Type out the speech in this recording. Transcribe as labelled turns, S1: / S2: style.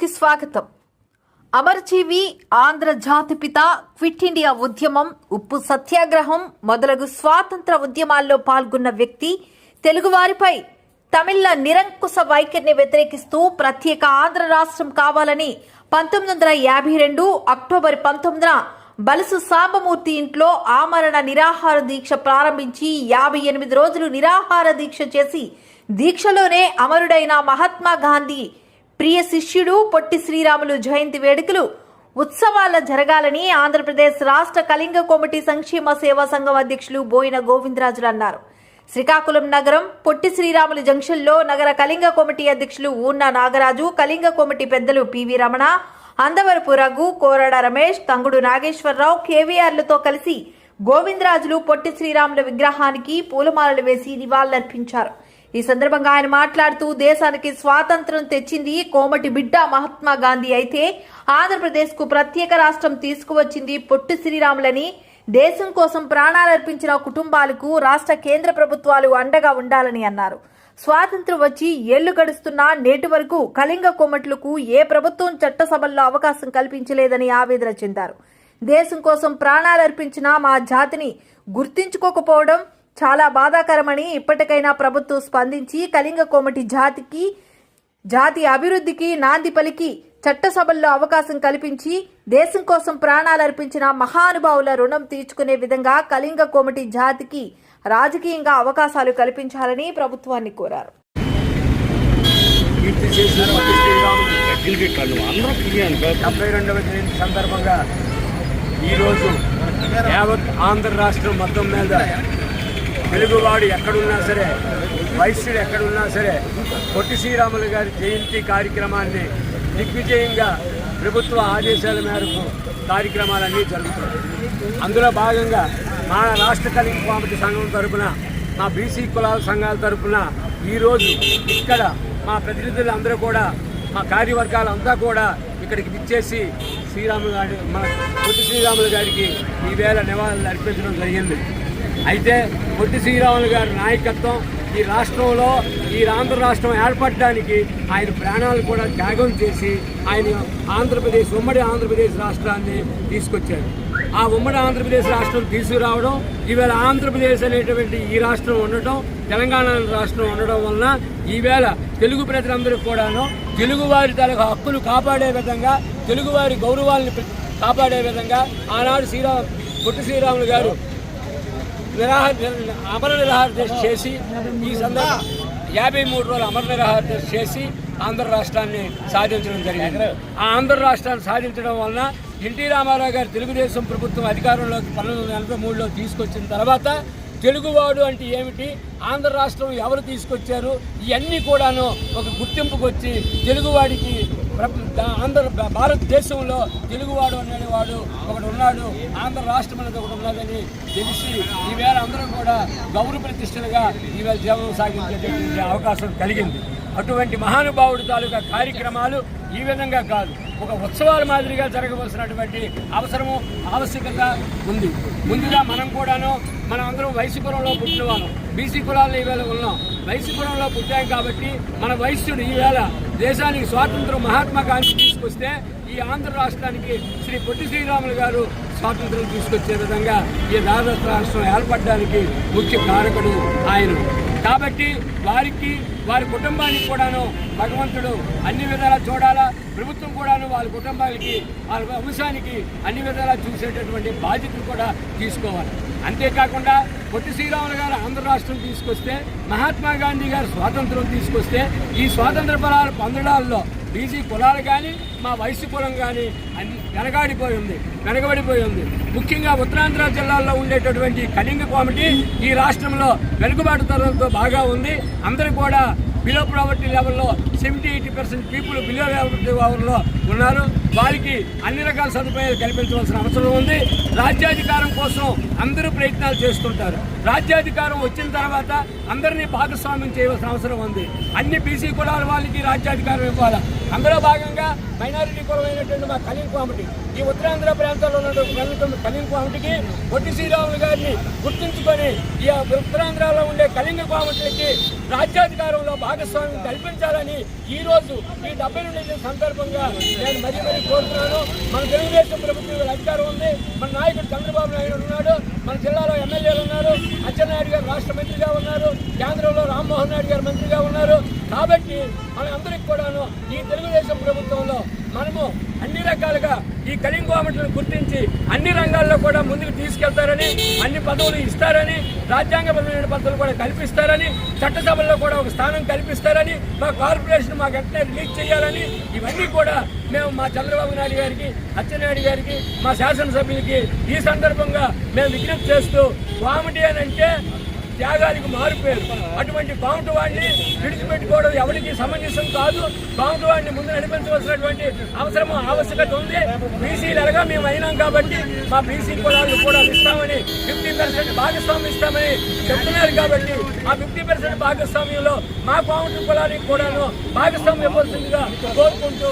S1: కి స్వాగతం. అమరజీవి ఆంధ్ర జాతిపిత క్విట్ ఇండియా ఉద్యమం ఉప్పు సత్యాగ్రహం మొదలగు స్వాతంత్ర ఉద్యమాల్లో పాల్గొన్న వ్యక్తి తెలుగువారిపై తమిళ నిరంకుశ వైఖరిని వ్యతిరేకిస్తూ ప్రత్యేక ఆంధ్ర రాష్ట్రం కావాలని పంతొమ్మిది వందల యాభై రెండు అక్టోబర్ పంతొమ్మిదిన బలుసు సాంబమూర్తి ఇంట్లో ఆమరణ నిరాహార దీక్ష ప్రారంభించి యాభై ఎనిమిది రోజులు నిరాహార దీక్ష చేసి దీక్షలోనే అమరుడైన మహాత్మా గాంధీ ప్రియ శిష్యుడు పొట్టి శ్రీరాములు జయంతి వేడుకలు ఉత్సవాల జరగాలని ఆంధ్రప్రదేశ్ రాష్ట్ర కళింగ కమిటీ సంక్షేమ సేవా సంఘం అధ్యక్షులు బోయిన గోవిందరాజులు అన్నారు. శ్రీకాకుళం నగరం పొట్టి శ్రీరాములు జంక్షన్లో నగర కళింగ కమిటీ అధ్యక్షులు ఊన్న నాగరాజు కళింగ కమిటీ పెద్దలు పివి రమణ అందవరపు రఘు కోరడ రమేష్ తంగుడు నాగేశ్వరరావు కేవీఆర్లతో కలిసి గోవిందరాజులు పొట్టి శ్రీరాముల విగ్రహానికి పూలమాలలు వేసి నివాళులర్పించారు. ఈ సందర్భంగా ఆయన మాట్లాడుతూ దేశానికి స్వాతంత్రం తెచ్చింది కోమటి బిడ్డ మహాత్మా గాంధీ అయితే ఆంధ్రప్రదేశ్కు ప్రత్యేక రాష్ట్రం తీసుకువచ్చింది పొట్టి శ్రీరాములని. దేశం కోసం ప్రాణాలర్పించిన కుటుంబాలకు రాష్ట్ర కేంద్ర ప్రభుత్వాలు అండగా ఉండాలని అన్నారు. స్వాతంత్రం వచ్చి ఏళ్ళు గడుస్తున్నా నేటి వరకు కళింగ కోమట్లకు ఏ ప్రభుత్వం చట్టసభల్లో అవకాశం కల్పించలేదని ఆవేదన చెందారు. దేశం కోసం ప్రాణాలర్పించిన మా జాతిని గుర్తించుకోకపోవడం చాలా బాధాకరమని ఇప్పటికైనా ప్రభుత్వం స్పందించి కళింగ కోమటి జాతికి జాతి అభివృద్ధికి నాంది పలికి చట్టసభల్లో అవకాశం కల్పించి దేశం కోసం ప్రాణాలర్పించిన మహానుభావుల రుణం తీర్చుకునే విధంగా కళింగ కోమటి జాతికి రాజకీయంగా అవకాశాలు కల్పించాలని ప్రభుత్వాన్ని కోరారు.
S2: డెబ్బై రెండవ జయంతి సందర్భంగా ఈరోజు యావత్ ఆంధ్ర రాష్ట్రం మొత్తం మీద తెలుగువాడు ఎక్కడున్నా సరే వైశ్యుడు ఎక్కడున్నా సరే పొట్టి శ్రీరాములు గారి జయంతి కార్యక్రమాన్ని దిగ్విజయంగా ప్రభుత్వ ఆదేశాల మేరకు కార్యక్రమాలన్నీ జరుగుతాయి అందులో భాగంగా మా రాష్ట్ర కలిగి పాపటి సంఘం తరపున మా బీసీ కులాల సంఘాల తరపున ఈరోజు ఇక్కడ మా ప్రతినిధులు అందరూ కూడా మా కార్యవర్గాలంతా కూడా ఇక్కడికి విచ్చేసి శ్రీరాములు గారి మన పొట్టి శ్రీరాములు గారికి ఈవేళ నివాళులు అర్పించడం జరిగింది. అయితే పొట్టి శ్రీరాములు గారి నాయకత్వం ఈ రాష్ట్రంలో ఈ ఆంధ్ర రాష్ట్రం ఏర్పడడానికి ఆయన ప్రాణాలు కూడా త్యాగం చేసి ఆయన ఆంధ్రప్రదేశ్ ఉమ్మడి ఆంధ్రప్రదేశ్ రాష్ట్రాన్ని తీసుకొచ్చారు. ఆ ఉమ్మడి ఆంధ్రప్రదేశ్ రాష్ట్రం తీసుకురావడం ఈవేళ ఆంధ్రప్రదేశ్ అనేటువంటి ఈ రాష్ట్రం ఉండటం తెలంగాణ రాష్ట్రం ఉండడం వలన ఈవేళ తెలుగు ప్రజలందరూ కూడాను తెలుగువారి తలకు హక్కులు కాపాడే విధంగా తెలుగువారి గౌరవాలను కాపాడే విధంగా ఆనాడు శ్రీరామ్ పొట్టి శ్రీరాములు గారు నిరాహార అమర నిరాహార దీక్ష చేసి ఈ సందర్భం యాభై మూడు రోజులు అమర నిరాహార దీక్ష చేసి ఆంధ్ర రాష్ట్రాన్ని సాధించడం జరిగింది. ఆ ఆంధ్ర రాష్ట్రాన్ని సాధించడం వలన ఎన్టీ రామారావు గారు తెలుగుదేశం ప్రభుత్వం అధికారంలోకి పంతొమ్మిది వందల ఎనభై మూడులో తీసుకొచ్చిన తర్వాత తెలుగువాడు అంటే ఏమిటి? ఆంధ్ర రాష్ట్రం ఎవరు తీసుకొచ్చారు? ఇవన్నీ కూడాను ఒక గుర్తింపుకు వచ్చి తెలుగువాడికి ఆంధ్ర భారతదేశంలో తెలుగువాడు అనేవాడు ఒకడు ఉన్నాడు. ఆంధ్ర రాష్ట్రం అనేది ఒకటి ఉన్నదని తెలిసి ఈవేళ అందరూ కూడా గౌరవ ప్రతిష్టలుగా ఈవేళ జీవనం సాగించేటటువంటి అవకాశం కలిగింది. అటువంటి మహానుభావుడు తాలూకా కార్యక్రమాలు ఈ విధంగా కాదు. ఒక ఉత్సవాల మాదిరిగా జరగవలసినటువంటి అవసరము ఆవశ్యకత ఉంది. ముందుగా మనం కూడాను మనం అందరం వైశ్య కులంలో పుట్టిన వాళ్ళం. బీసీ కులాల్లో ఈవేళ ఉన్నాం. వైశ్య కులంలో పుట్టాం కాబట్టి మన వైశ్యుడు ఈవేళ దేశానికి స్వాతంత్రం మహాత్మా గాంధీ తీసుకొస్తే ఈ ఆంధ్ర రాష్ట్రానికి శ్రీ పొట్టి శ్రీరాములు గారు స్వాతంత్రం తీసుకొచ్చే విధంగా ఈ దాదాపు రాష్ట్రం ఏర్పడడానికి ముఖ్య కారకుడు ఆయన. కాబట్టి వారికి వారి కుటుంబానికి కూడాను భగవంతుడు అన్ని విధాలా చూడాలా ప్రభుత్వం కూడాను వాళ్ళ కుటుంబానికి వాళ్ళ వంశానికి అన్ని విధాలా చూసేటటువంటి బాధ్యతలు కూడా తీసుకోవాలి. అంతేకాకుండా పొట్టి శ్రీరాములు గారు ఆంధ్ర రాష్ట్రం తీసుకొస్తే మహాత్మా గాంధీ గారు స్వాతంత్రం తీసుకొస్తే ఈ స్వాతంత్ర ఫలాలు పొందడాల్లో బీసీ కులాలు కానీ మా వయసు కులం కానీ అన్ని వెనగాడిపోయి ఉంది వెనకబడిపోయి ఉంది. ముఖ్యంగా ఉత్తరాంధ్ర జిల్లాల్లో ఉండేటటువంటి కళింగ కామిటీ ఈ రాష్ట్రంలో వెనుకబాటుతనంతో బాగా ఉంది. అందరూ కూడా బిలో ప్రావర్టీ లెవెల్లో seventy eighty percent people below poverty లెవెల్లో ఉన్నారు. వారికి అన్ని రకాల సదుపాయాలు కల్పించవలసిన అవసరం ఉంది. రాజ్యాధికారం కోసం అందరూ ప్రయత్నాలు చేస్తుంటారు. రాజ్యాధికారం వచ్చిన తర్వాత అందరినీ భాగస్వామ్యం చేయవలసిన అవసరం ఉంది. అన్ని బీసీ కులాల వాళ్ళకి రాజ్యాధికారం ఇవ్వాలి? అందులో భాగంగా మైనారిటీ కులమైనటువంటి మా కలీం కామిటీ ఈ ఉత్తరాంధ్ర ప్రాంతాల్లో ఉన్నటువంటి కలీన్ కామిటీకి పొట్టి శ్రీరాములు గారిని గుర్తుంచుకొని ఈ ఉత్తరాంధ్రలో ఉండే కళింగ కామిటీలకి రాజ్యాధికారంలో భాగస్వామ్యం కల్పించాలని ఈ రోజు ఈ డెబ్బై రెండు సందర్భంగా నేను మరీ మరీ కోరుతున్నాను. మన తెలుగుదేశం ప్రభుత్వం అధికారం ఉంది. మన నాయకుడు చంద్రబాబు నాయుడు ఉన్నాడు. మన జిల్లాలో ఎమ్మెల్యేలు ఉన్నారు. అచ్చెన్నాయుడు గారు రాష్ట్ర మంత్రిగా ఉన్నారు. కేంద్రంలో రామ్మోహన్ నాయుడు గారు మంత్రిగా ఉన్నారు. కాబట్టి మన అందరికీ కూడాను ఈ తెలుగుదేశం ప్రభుత్వంలో మనము అన్ని రకాలుగా ఈ కలింగ గవర్నమెంట్లను గుర్తించి అన్ని రంగాల్లో కూడా ముందుకు తీసుకెళ్తారని అన్ని పదవులు ఇస్తారని రాజ్యాంగబద్ధమైన పదవులు కూడా కల్పిస్తారని చట్టసభల్లో కూడా ఒక స్థానం కల్పిస్తారని మా కార్పొరేషన్ మాకు వెంటనే రిలీజ్ చేయాలని ఇవన్నీ కూడా మేము మా చంద్రబాబు నాయుడు గారికి అచ్చెన్నాయుడు గారికి మా శాసనసభ్యులకి ఈ సందర్భంగా మేము విజ్ఞప్తి చేస్తూ వామిటి అని అంటే త్యాగానికి మారిపోయారు అటువంటి బాగుంటు వాడిని విడిచిపెట్టుకోవడం ఎవరికి సమంజసం కాదు. బాగుంటు వాడిని ముందు నడిపించవలసినటువంటి అవసరం ఆవశ్యకత ఉంది. బీసీలు ఎలాగా మేము అయినాం కాబట్టి మా బీసీ కులాలు కూడా ఇస్తామని ఫిఫ్టీ పర్సెంట్ భాగస్వామ్యం ఇస్తామని చెప్తున్నారు కాబట్టి ఆ ఫిఫ్టీ పర్సెంట్ భాగస్వామ్యంలో మా బాగుంటు కులానికి కూడాను భాగస్వామ్యం ఇవ్వాల్సిందిగా కోరుకుంటూ